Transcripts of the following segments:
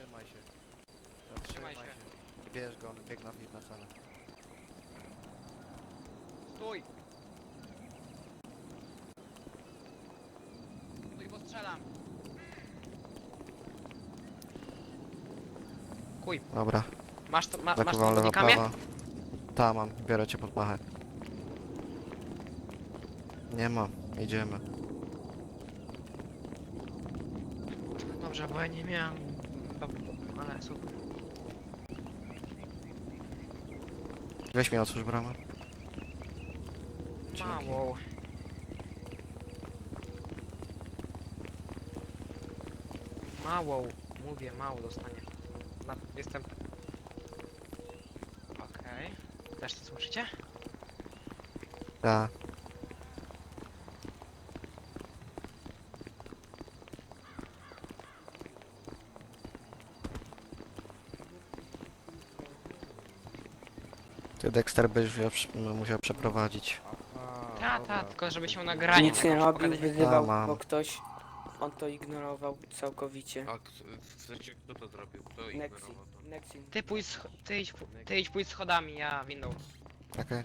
Trzymaj się. Bierz go, on biegł na na cenę. Stój! Stój, bo strzelam. Kuj, Dobra, masz to, ma, masz zakuwam to lewa, bodykamie? prawa. Ta mam, biorę cię pod pachę. Nie ma, idziemy. Dobrze, bo ja nie miałem... Super. Weź mi otwórz bramę. Dzięki. Mało. Mało, mówię, mało dostanie. Na, jestem... Okej. Też to słyszycie? Ta. Ty Dexter byś musiał, przeprowadzić. Ta, ta, tylko żeby się nagranie Nic nie robił, wyzywał mam. go ktoś. On to ignorował całkowicie. A k- w sensie kto to zrobił? Kto Nexi. ignorował to? Nexi. Ty pójdź, ty idź, ty idź pójdź schodami, ja windą. Okej.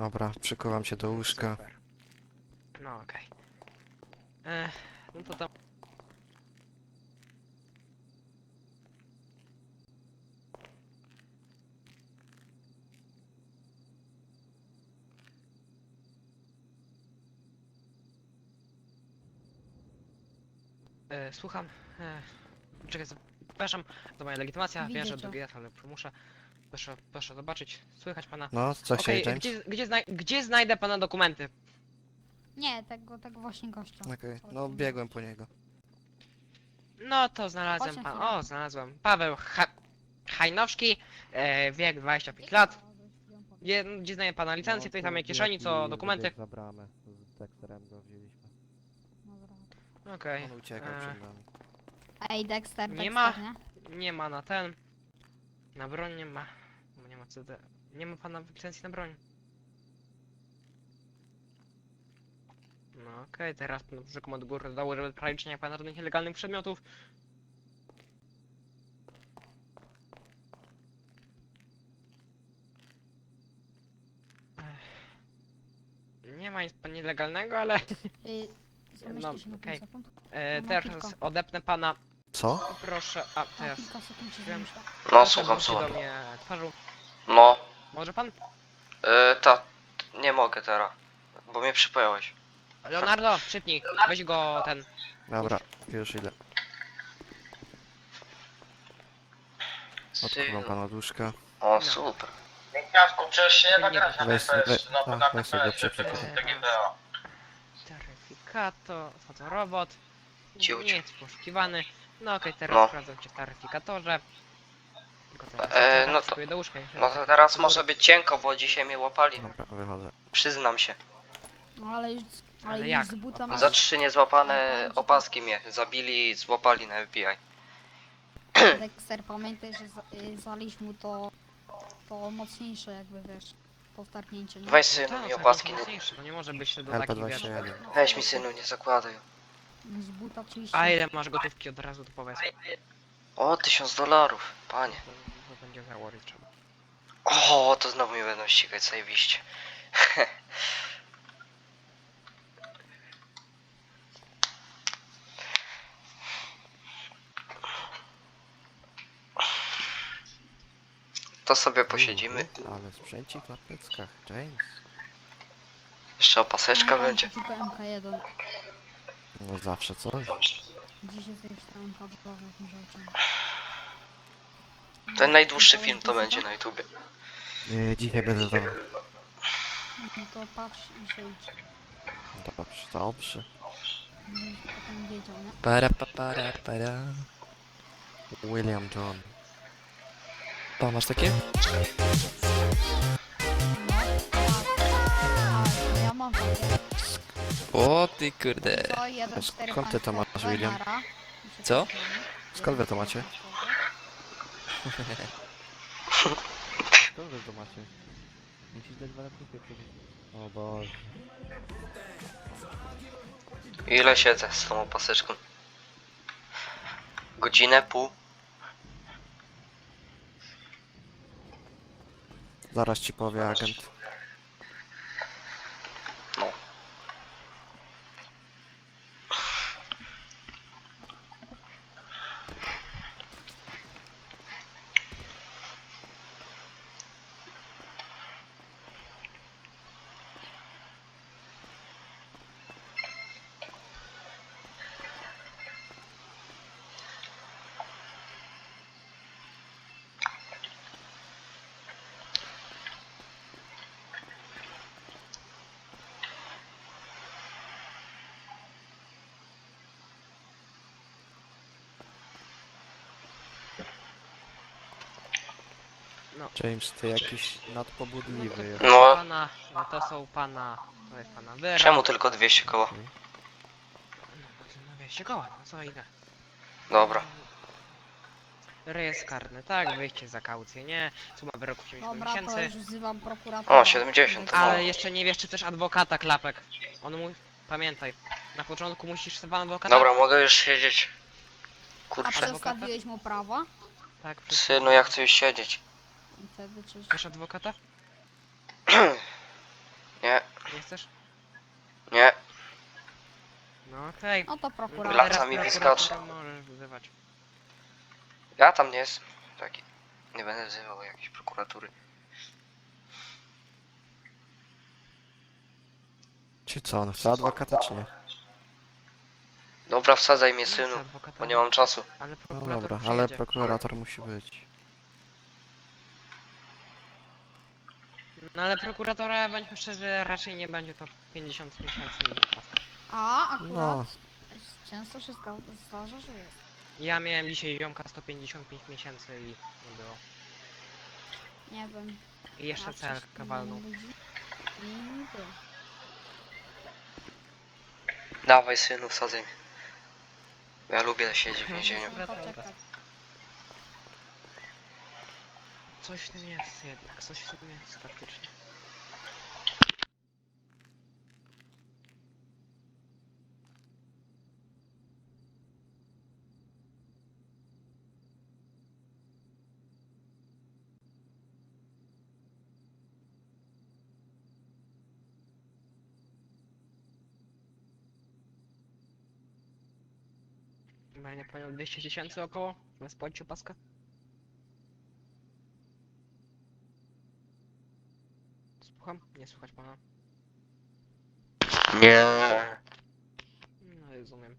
Dobra, przykuwam się do łóżka. Super. No okej. Ech, no to tam... E, słucham. E, czekaj, zapraszam. To moja legitymacja. Widzę Wiem, że to. drugi raz, ale muszę. Proszę, proszę zobaczyć. Słychać pana. No, co Okej, chcieli, James? gdzie, gdzie, znaj gdzie znajdę pana dokumenty? Nie, tego, tego właśnie gościa. Okej, no biegłem po niego. No to znalazłem na pan. O, znalazłem. Paweł ha Hajnowski, e, wiek 25 lat. Gdzie, gdzie znaje pana licencję, tutaj tam jak kieszeni, co dokumenty. Za bramę, z Dexterem go wzięliśmy. Dobra. Okej. On uciekał e, przed nami. Ej, Dexter, Nie Dexter, ma. nie? Nie ma na ten. Na broń nie ma. Nie ma CD. Nie ma pana licencji na broń. No okej, teraz pan rzekomo do góry dodało, żeby praliczenia pana żadnych nielegalnych przedmiotów. Ech. Nie ma nic pan nielegalnego, ale No, okej. e, teraz odepnę pana. Co? Proszę, a teraz. wiem. No, słucham, słucham. do mnie twarzą. No, Może pan? yy, ta, nie mogę teraz, bo mnie przypojałeś. Leonardo, szybnik, weź go ten. Dobra, już idę. Odkuwam pana od łóżka. O, No. super. Piątku, przecież się nie da grać na weź- PS, weź- no tak, na weź sobie go PS, przeczytaj. TGDA. Taryfikator, fotorobot. Ciuć. Nie jest poszukiwany. No okej, teraz No. sprawdzam cię w taryfikatorze. Tylko teraz E, no no to- wskakuję do łóżka. i- No to teraz może być cienko, bo dzisiaj mnie łapali. Dobra, wychodzę. Przyznam się. No ale już, ale, Ale już jak? z buta masz. Za trzy niezłapane opaski mnie zabili, złapali na FBI. Dexter, pamiętaj, że za, y, zaliś mu to, to mocniejsze jakby, wiesz, to wtargnięcie, nie? Weź No synu tak, mi tak, opaski. Nie... To nie może być do takich wiesz. LP21. Weź mi synu, nie zakładaj. Z buta oczywiście. A ile masz gotówki od razu to powiedz. O, tysiąc dolarów, panie. To, to będzie trzeba. O, to znowu mnie będą ścigać, zajebiście. To sobie posiedzimy. Ale sprzęcik na pleckach, James. Jeszcze opaseczka będzie. Tylko MK1. No zawsze coś. Dziś jesteś tam jakimś rzeczem. Ten najdłuższy film to będzie na YouTubie. Yy, dzisiaj będę to. No to patrz i się uczy. Dobrze, dobrze. Para, pa, para, para. William John. Pa, masz takie? Ja mam takie. O ty kurde. Skąd ty to masz, William? Co? Skąd wy to macie? Skąd wy to macie? Musisz dać dwa O Boże. Ile siedzę z tą opaseczką? Godzinę, pół? Zaraz ci powie agent. James, ty jakiś nadpobudliwy jest. No, Pana, no to są pana, to jest pana wyra. czemu tylko 200 koła? No wieście koła, no co ile? Dobra. Rejestr karny, tak, wyjście za kaucję, nie, suma wyroku 70 Dobra, to miesięcy. już wzywam prokuratora. O, 70, Ale no. jeszcze nie wiesz, czy też adwokata klapek. On mu... Pamiętaj, na początku musisz sobie adwokata... Dobra, mogę już siedzieć. A Kurczę. przedstawiłeś mu prawa? Tak. Synu, ja chcę już siedzieć. Wtedy czyś... Chcesz adwokata? Nie, Nie chcesz? nie. No okej. No to prokurator. Laca mi wyskoczy. możesz wzywać. Ja tam nie jestem. Taki. Nie będę wzywał jakiejś prokuratury. Czy co, on chce adwokata czy nie? Dobra, wsadzaj mnie synu, adwokata, bo nie mam czasu. Ale No prokurator dobra, przyjedzie. ale prokurator musi być. No ale prokuratora, bądźmy szczerzy, raczej nie będzie to 50 miesięcy. A, akurat. No. Często się zda- zdarza, że jest. Ja miałem dzisiaj ziomka 155 miesięcy i nie było. Nie wiem. I jeszcze celkę walną. ludzi? Nie było. Dawaj synu, wsadzaj mnie. Ja lubię siedzieć w No, więzieniu. Dobra, dobra. Poczekać. Coś w tym jest jednak, coś w tym jest faktycznie. Chyba nie pamiętam, 200 tysięcy około? Bez płaciu Słucham? Nie słuchać pana. Nie. No rozumiem.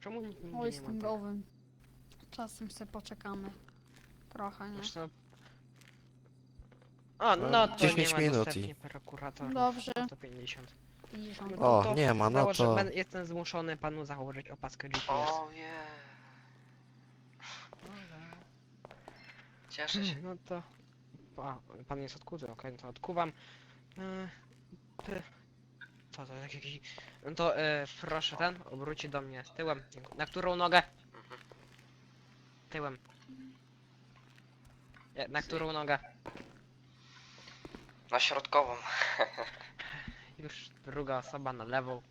Czemu nikt nigdy Oj, nie z ma tym gowym. Czasem sobie poczekamy. Trochę, nie? Zresztą... O, No, no to 10 nie ma minut dostępnie i-. Dobrze. 150. 50. O, to nie ma, no założę- to- Jestem zmuszony panu założyć opaskę GPS. O nie. Cieszę się. No to... A, pan jest odkuty, okej, no to odkuwam. E, ty... Co to jest jakiś... No to e, proszę ten, obrócić do mnie tyłem. Na którą nogę? Tyłem. Nie, Na którą nogę? Na środkową. Już druga osoba na lewą.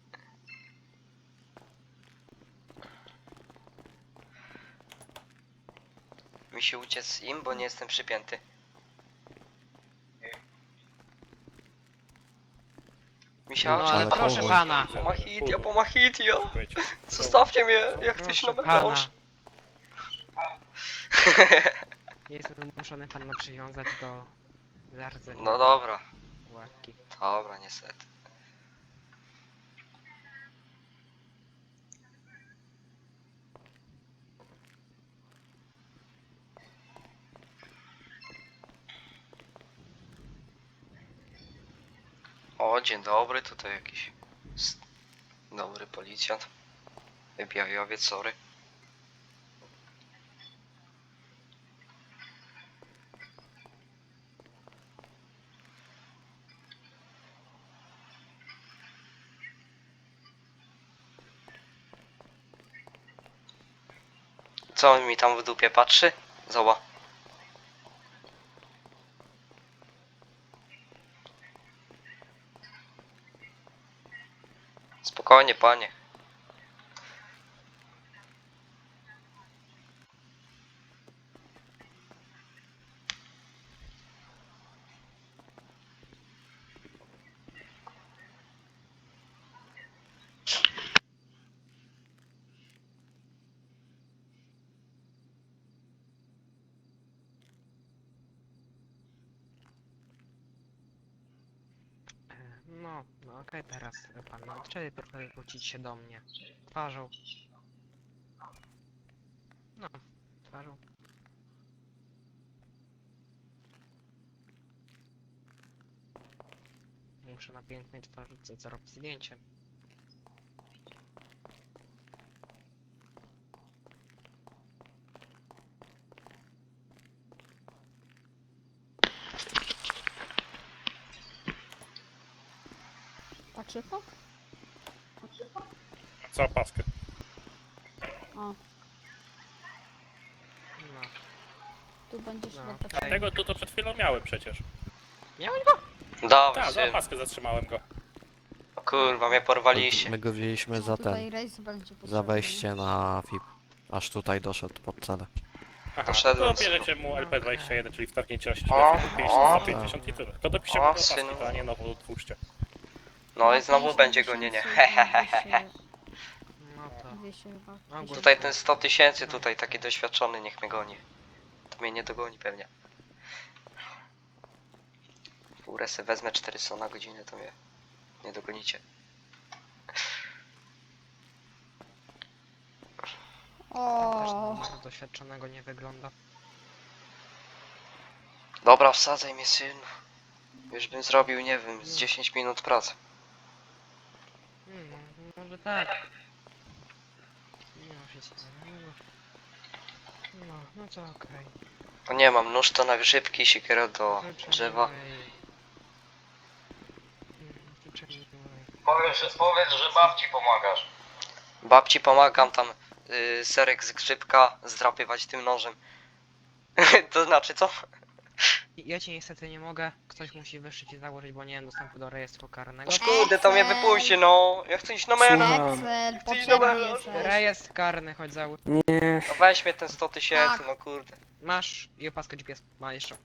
Mi się uciec im, bo nie jestem przypięty. Misia, No ale ale proszę pana. pomachitio, pomachitio. Zostawcie mnie, ja chcę się na Proszę pana. melanż. Jestem zmuszony pana przywiązać do zardzenia No dobra, ławki. dobra, niestety. O, dzień dobry, tutaj jakiś dobry policjant. FBI-owiec, sorry. Co mi tam w dupie patrzy? Zoba. Spokojnie, panie. E, No, no okej, teraz pan, no trzeba proszę wrócić się do mnie. Twarzą. No, twarzą. Muszę na pięknej twarzy zrobić zdjęcie. Tak szybko? Co opaskę? O, No, tu będziesz No, okej. potrzebny. Tego tu to przed chwilą miałem przecież. miałeś go? Tak, za syn. opaskę zatrzymałem go. Kurwa, mnie porwaliście. My go wzięliśmy za ten, Tutaj rejs będzie potrzebny. za wejście na VIP. Aż tutaj doszedł pod cenę. Aha, Poszedłem to bierzecie mu LP21, czyli wtargnięcie na O, siedzibę 50 o. za 50 i tyle. To dopiszcie O, mu do opaski, synu. to a nie nowo twórzcie. No i znowu 50 będzie gonienie. Hehehehe. No to. 200 chyba. 200. Tutaj ten 100 tysięcy, tutaj taki doświadczony niech mnie goni. To mnie nie dogoni pewnie. Furę se wezmę 400 na godzinę, to mnie nie dogonicie. Też O, na doświadczonego nie wygląda. Dobra, wsadzaj mnie syn. Już bym zrobił, nie wiem, z 10 minut pracy. No, może tak. Nie ma się co. No, no to okej. O nie mam, nóż to na grzybki, siekierę do Życzę drzewa. Mm, Powiedz, powiedz, że babci pomagasz. Babci pomagam tam y, serek z grzybka zdrapywać tym nożem. to znaczy co? Ja ci niestety nie mogę. Ktoś musi wyszyć i założyć, bo nie mam dostępu do rejestru karnego. No kurde, to mnie wypuści, no. Ja chcę iść na mena. Słucham. Excel, Ty potrzebny dobra, jesteś. Rejestr karny, chodź załóż. Nie, No weź mnie ten 100 tysięcy, Tak. no kurde. Masz i opaskę GPS. Ma jeszcze.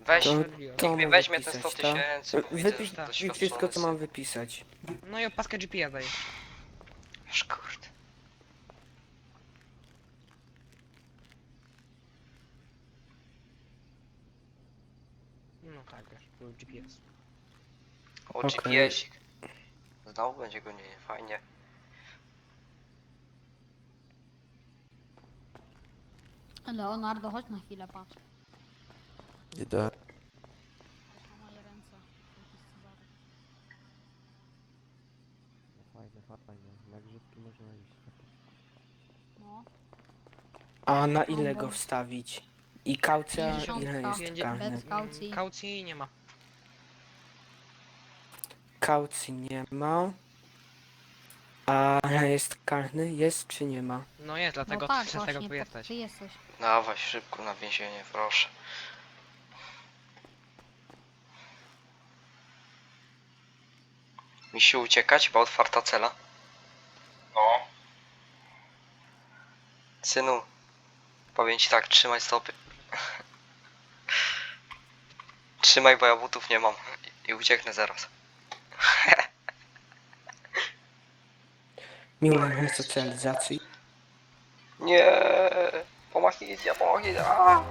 Weź, To- to niech mam weźmie ten 100 wypisać, tak? tysięcy. bo widzę, Wypisz że tak. mi wszystko, co doświadczony mam wypisać. No i opaskę GPS daj. syn. Aż kurde. No tak, wiesz, był GPS. O, Okej. GPS-ik. Znowu będzie go nie, fajnie. Leonardo, chodź na chwilę, patrz. Idę. Na moje ręce. Jakiś cezary. Fajnie, fajnie. Na grzybki można iść. No, A na ile go wstawić? I kaucja, 50 ile jest karny? bez kaucji. Kaucji nie ma. Kaucji nie ma. A jest karny? Jest czy nie ma? No jest, dlatego no tak, przez tego właśnie, to jesteś. ty jesteś. Dawaj szybko na więzienie, proszę. Misiu uciekać, bo otwarta cela. No. Synu, powiem ci tak, trzymaj stopy. Trzymaj, bo ja butów nie mam i ucieknę zaraz. Miłej resocjalizacji. Nie, pomachizja, pomachizja.